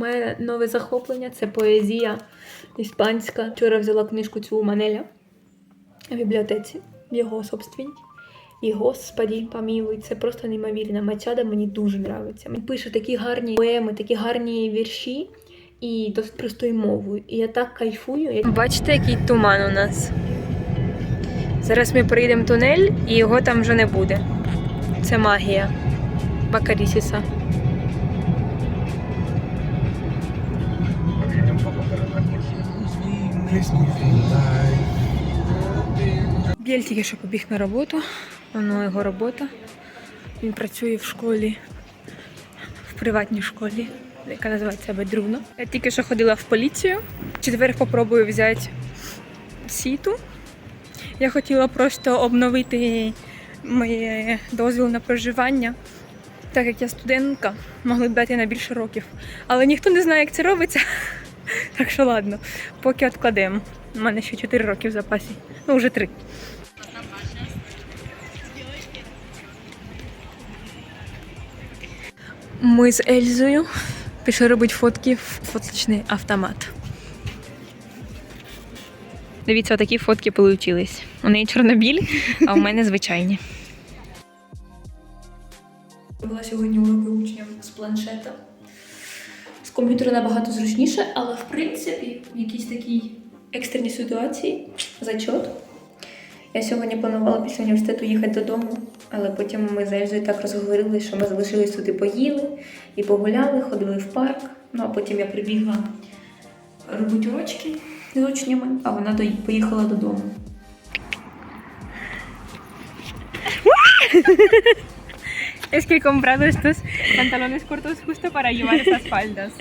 мене нове захоплення це поезія іспанська. Вчора взяла книжку цю у Манеля в бібліотеці, його собственній. І господі, помілуй, це просто неймовірно. Мачада мені дуже подобається. Він пише такі гарні поеми, такі гарні вірші і досить простою мовою. І я так кайфую. Бачите, який туман у нас. Зараз ми прийдемо тунель, і його там вже не буде. Це магія Бакарісіса. Біль тільки що побіг на роботу. Воно його робота. Він працює в школі, в приватній школі, яка називається Бедруно. Я тільки що ходила в поліцію. Четвер попробую взяти сіту. Я хотіла просто обновити моє дозвіл на проживання. Так як я студентка, могли б дати на більше років. Але ніхто не знає, як це робиться. Так що ладно, поки відкладемо. У мене ще 4 роки в запасі. Ну, вже 3. Ми з Ельзою пішли робити фотки в фоточний автомат. Дивіться, отакі фотки получились. У неї чорнобіль, а у мене звичайні. Була сьогодні уроки учням з планшета. З комп'ютера набагато зручніше, але в принципі в якійсь такій екстреній ситуації зачот. Я сьогодні планувала після університету їхати додому, але потім ми з Ельзою так розговорили, що ми залишились туди поїли і погуляли, ходили в парк. Ну а потім я прибігла робити урочки з учнями, а вона поїхала додому. Es que he comprado estos pantalones cortos justo para llevar estas faldas.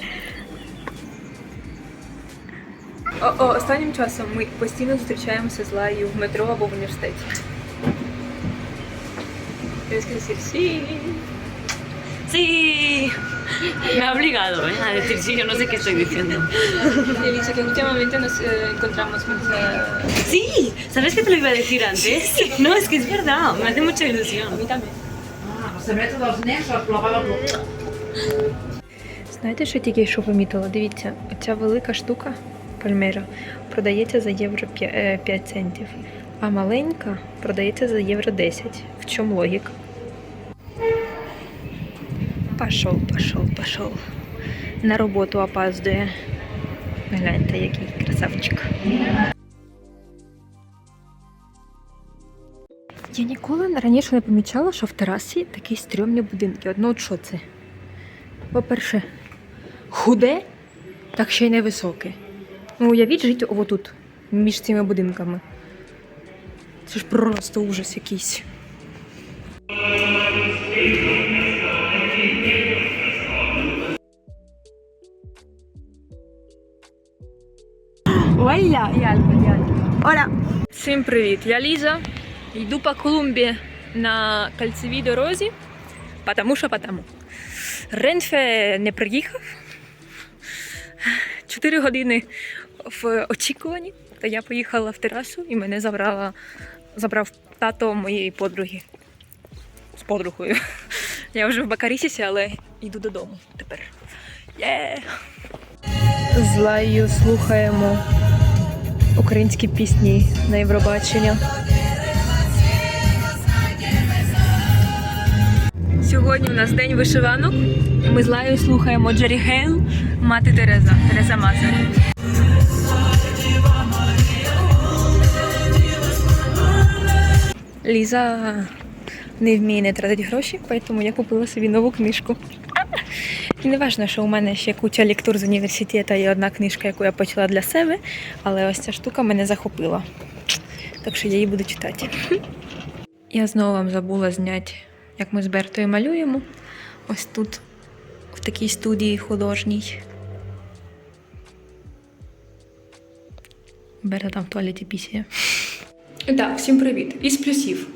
О, о, останнім часом ми постійно зустрічаємося з Лаєю в метро або в університеті. Tienes que decir sí. Sí, me ha obligado ¿eh? a decir sí, yo no sé qué estoy diciendo. Elisa, que últimamente nos eh, encontramos con Sí, ¿sabes que te lo iba a decir antes? No, es que es verdad, me hace mucha ilusión. A mí también. Secrets dels nens clavava Знаєте, що тільки що помітила? Дивіться, оця велика штука пальмера продається за євро 5 центів, а маленька продається за євро 10. В чому логіка? Пошов, пошов, пошов. На роботу опаздує. Гляньте, який красавчик. Я ніколи раніше не помічала, що в терасі такі стрьомні будинки. Одно от що це? По-перше, худе, так ще й невисоке. Ну, уявіть жити отут, між цими будинками. Це ж просто ужас якийсь. Оля, я Оля. Всім привіт! Я Ліза. Йду по Колумбії на кольцевій дорозі, потому що потому. Ренфе не приїхав. Чотири години в очікуванні, то я поїхала в терасу і мене забрала, забрав тато моєї подруги. З подругою. Я вже в Бакарісісі, але йду додому тепер. Є! З Лаєю слухаємо українські пісні на Євробачення. Сьогодні у нас день вишиванок. Ми з Лаєю слухаємо Джері Гейл, мати Тереза, Тереза Мазер. Ліза не вміє не тратити гроші, тому я купила собі нову книжку. І не важливо, що у мене ще куча лектур з університету і одна книжка, яку я почала для себе, але ось ця штука мене захопила. Так що я її буду читати. Я знову вам забула зняти, як ми з Бертою малюємо. Ось тут, в такій студії художній. Берта там в туалеті пісіє. Так, всім привіт. Із плюсів.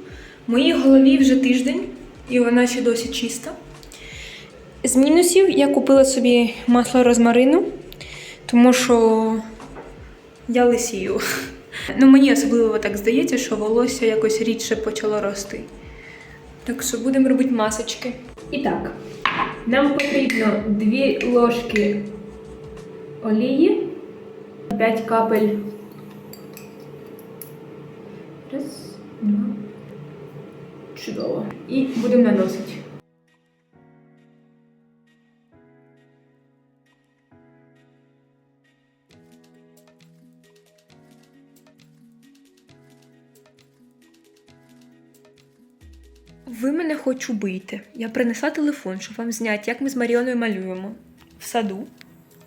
В моїй голові вже тиждень, і вона ще досі чиста. З мінусів я купила собі масло розмарину, тому що я лисію. Ну, мені особливо так здається, що волосся якось рідше почало рости. Так що будемо робити масочки. І так, нам потрібно 2 ложки олії, 5 капель. Раз, два. Чудово. І будемо наносити. Ви мене хоч убийте. Я принесла телефон, щоб вам зняти, як ми з Маріоною малюємо в саду.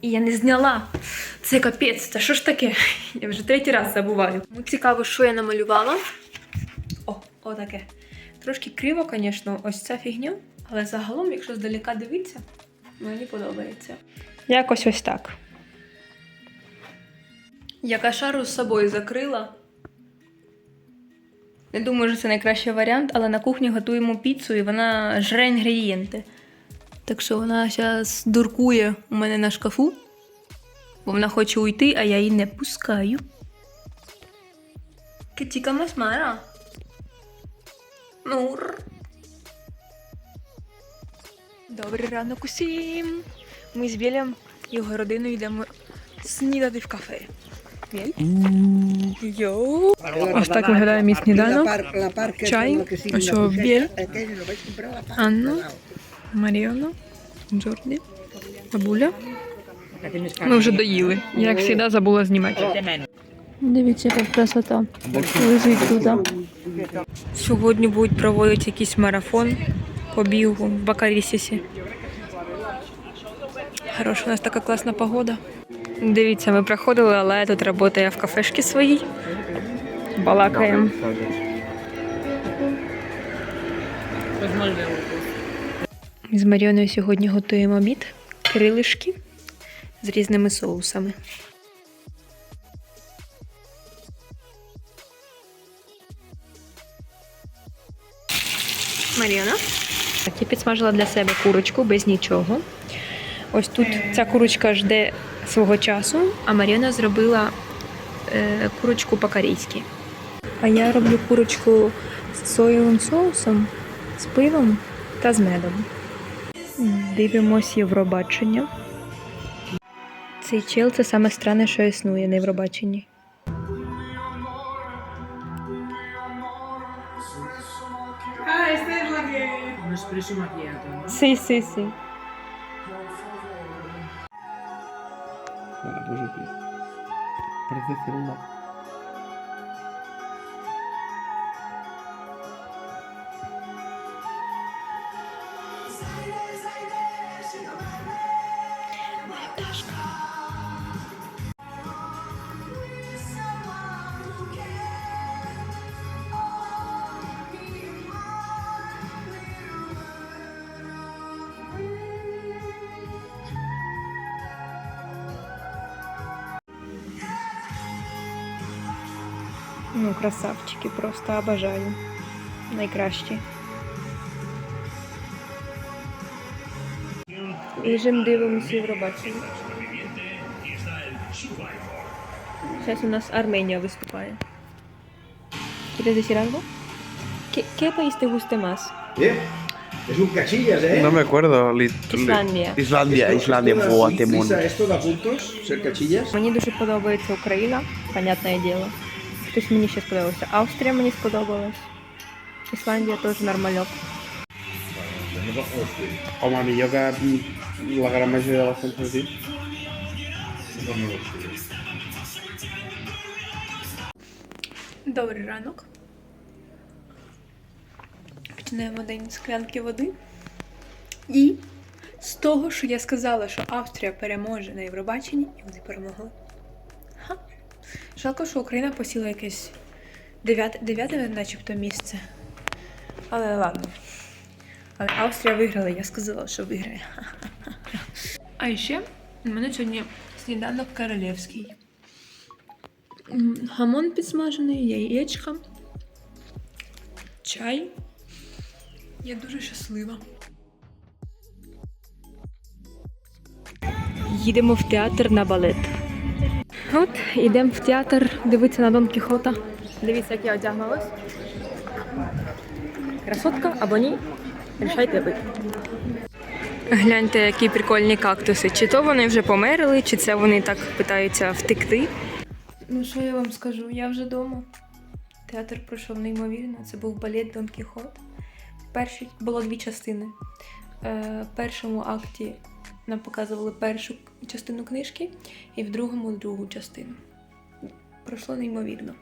І я не зняла. Це капець, та що ж таке? Я вже третій раз забуваю. Ну, цікаво, що я намалювала. О, отаке. Трошки криво, звісно, ось ця фігня. Але загалом, якщо здалека дивитися, мені подобається. Якось ось так. Я кашару з собою закрила. Не думаю, що це найкращий варіант, але на кухні готуємо піцу і вона жре інгредієнти. Так що вона зараз дуркує у мене на шкафу, бо вона хоче уйти, а я її не пускаю. Китіка масмара. Мур. Добрий ранок усім. Ми з Вілем і його родиною йдемо снідати в кафе. Ось так виглядає мій сніданок. Чай. Ось що, біль. Анна. Маріона, Джорді, бабуля. Ми вже доїли. Я, як завжди, забула знімати. Дивіться, яка красота. Лежить тут. Сьогодні будуть проводити якийсь марафон по бігу в Бакарісісі. Хороша, у нас така класна погода. Дивіться, ми проходили, але я тут працюю в кафешці своїй. Балакаємо. Ми з Маріоною сьогодні готуємо обід, крилишки з різними соусами. Маріона. Так, я підсмажила для себе курочку без нічого. Ось тут ця курочка жде свого часу, а Маріона зробила е, курочку по-корейськи. А я роблю курочку з соєвим соусом, з пивом та з медом. Дивимось Євробачення. Цей чел це саме странне, що існує на Євробаченні. Ah, Pues, Parece ser una Ну, красавчики, просто обожаю. Найкращі. Біжим дивимося Євробачення. Зараз у нас Арменія виступає. ¿Quieres decir algo? ¿Qué, qué país te gusta más? Bien. Es un cachillas, ¿eh? No me acuerdo. Li- Islandia. Islandia, Islandia, buah, temón. ¿Esto da puntos? ¿Ser cachillas? Мені дуже подобається Україна, понятне діло. Тобто мені ще сподобалося. Австрія мені сподобалась. Ісландія теж нормальок. Home, millor que mm, la gran de sí. Добрий ранок. Починаємо день з склянки води. І з того, що я сказала, що Австрія переможе на Євробаченні, і вони перемогли. Жалко, що Україна посіла якесь дев'яте начебто місце. Але ладно. Але Австрія виграла, я сказала, що виграє. А ще у мене сьогодні сніданок королівський. Гамон підсмажений, яєчка, чай. Я дуже щаслива. Їдемо в театр на балет. От, йдемо в театр дивитися на Дон Кіхота. Дивіться, як я одягнулась. Красотка або ні? Рішайте ви. Гляньте, які прикольні кактуси. Чи то вони вже померли, чи це вони так питаються втекти. Ну, що я вам скажу? Я вже вдома. Театр пройшов неймовірно. Це був балет Дон Кіхот. Перші було дві частини. Е, в першому акті нам показували першу частину книжки, і в другому другу частину. Пройшло неймовірно.